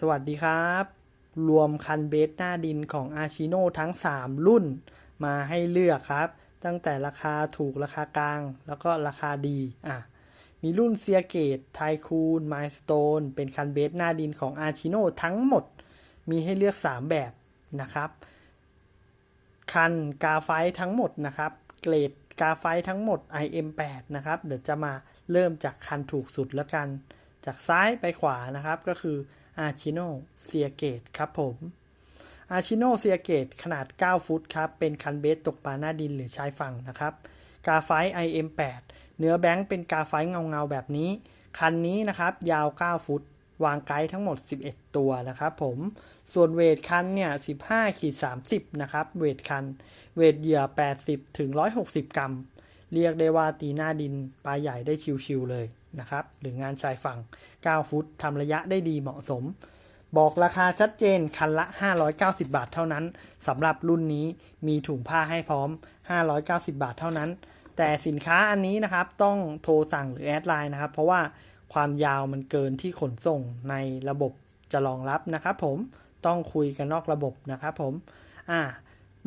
สวัสดีครับ รวมคันเบสหน้าดินของอาชิโนทั้ง 3 รุ่น มาให้เลือกครับ ตั้งแต่ราคาถูกราคากลาง แล้วก็ราคาดีอะมีรุ่นเซียเกตไทคูนมสโตนเป็นคันเบสหน้าดินของอาชิโนทั้งหมด มีให้เลือก 3 แบบนะครับ คันกาไฟทั้งหมดนะครับ เกรดกาไฟทั้งหมด IM8 นะครับ เดี๋ยวจะมาเริ่มจากคันถูกสุดแล้วกัน จากซ้ายไปขวานะครับก็คือ a r c h i n o s e a g a t e ครับผม a r c h i n o s e a g a t e ขนาด 9 ฟุตครับ เป็นคันเบสตกปลาหน้าดินหรือชายฝั่งนะครับ กาไฟ IM8 เนื้อแบงค์เป็นกาไฟเงาเงาๆแบบนี้ คันนี้นะครับ ยาว 9 ฟุต วางไกด์ทั้งหมด 11 ตัวนะครับผม ส่วนเวทคันเนี่ย 15ขีด30 นะครับ เวทคัน เวทเหยื่อ 80ถึง160 กรัม เรียกได้ว่าตีหน้าดินปลาใหญ่ได้ชิวๆเลย นะครับ หรืองานชายฝั่ง 9 ฟุตทำระยะได้ดีเหมาะสม บอกราคาชัดเจนคันละ 590 บาทเท่านั้นสำหรับรุ่นนี้มีถุงผ้าให้พร้อม 590 บาทเท่านั้น แต่สินค้าอันนี้นะครับต้องโทรสั่งหรือแอดไลน์นะครับ เพราะว่าความยาวมันเกินที่ขนส่งในระบบจะรองรับนะครับผมต้องคุยกันนอกระบบนะครับผมอ่า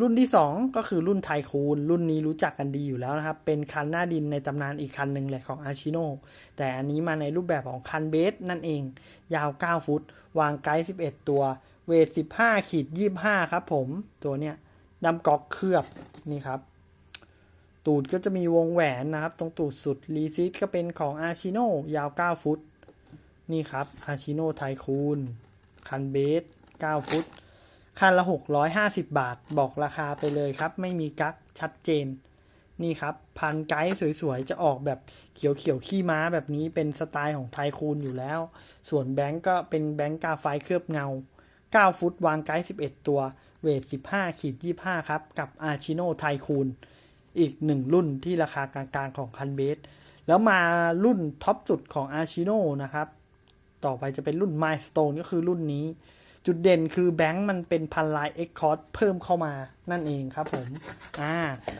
รุ่นที่ 2 ก็คือรุ่นไทคูนรุ่นนี้รู้จักกันดีอยู่แล้วนะครับ เป็นคันหน้าดินในตำนานอีกคันหนึ่งเลยของอาชิโนแต่อันนี้มาในรูปแบบของคันเบสนั่นเอง ยาว 9 ฟุต วางไกด์11 ตัว เวท 15 ขีด 25 ครับผมตัวเนี้ยดำกอกเคลือบนี่ครับ ตูดก็จะมีวงแหวนนะครับ ตรงตูดสุดรีซิตก็เป็นของอาชิโนยาว 9 ฟุต นี่ครับอาชิโนไทคูนคันเบส 9 ฟุต คันละ 650 บาท บอกราคาไปเลยครับ ไม่มีกั๊กชัดเจน นี่ครับ พันไกด์สวยๆ จะออกแบบเขียวเขียวๆ ขี้ม้าแบบนี้เป็นสไตล์ของไทคูนอยู่แล้ว ส่วนแบงก์ก็เป็นแบงก์กาไฟเคลือบเงา 9 ฟุตวางไกด์11 ตัว เวท 15 ขีด 25 ครับ กับอาชิโนไทคูนอีกหนึ่งรุ่นที่ราคากลางๆของคันเบส แล้วมารุ่นท็อปสุดของอาชิโนนะครับ ต่อไปจะเป็นรุ่น Milestone ก็คือรุ่นนี้ จุดเด่นคือแบงค์มันเป็นพันลาย X c o r d เพิ่มเข้ามานั่นเองครับผมอ่า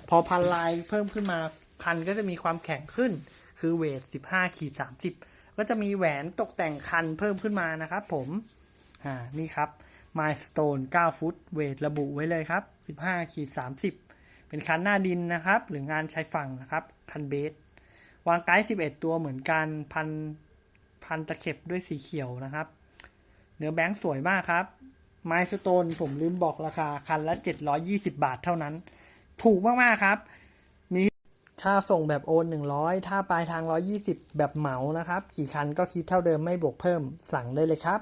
พอพันลายเพิ่มขึ้นมาคันก็จะมีความแข็งขึ้น คือเวท 15ขีด30 ก็จะมีแหวนตกแต่งคันเพิ่มขึ้นมานะครับผมอ่านี่ครับ Milestone 9ฟุตเวทระบุไว้เลยครับ 15ขีด30 เป็นคันหน้าดินนะครับ หรืองานชายฝั่งนะครับ คันเบส วางไกด์11 ตัวเหมือนกันพันพันตะเข็บด้วยสีเขียวนะครับ เนื้อแบงค์สวยมากครับ ไมสโตนผมลืมบอกราคาคันละ 720 บาทเท่านั้น ถูกมาก ๆ ครับ มีค่าส่งแบบโอน 100 ถ้าปลายทาง 120 แบบเหมานะครับ กี่คันก็คิดเท่าเดิมไม่บวกเพิ่มสั่งได้เลยครับ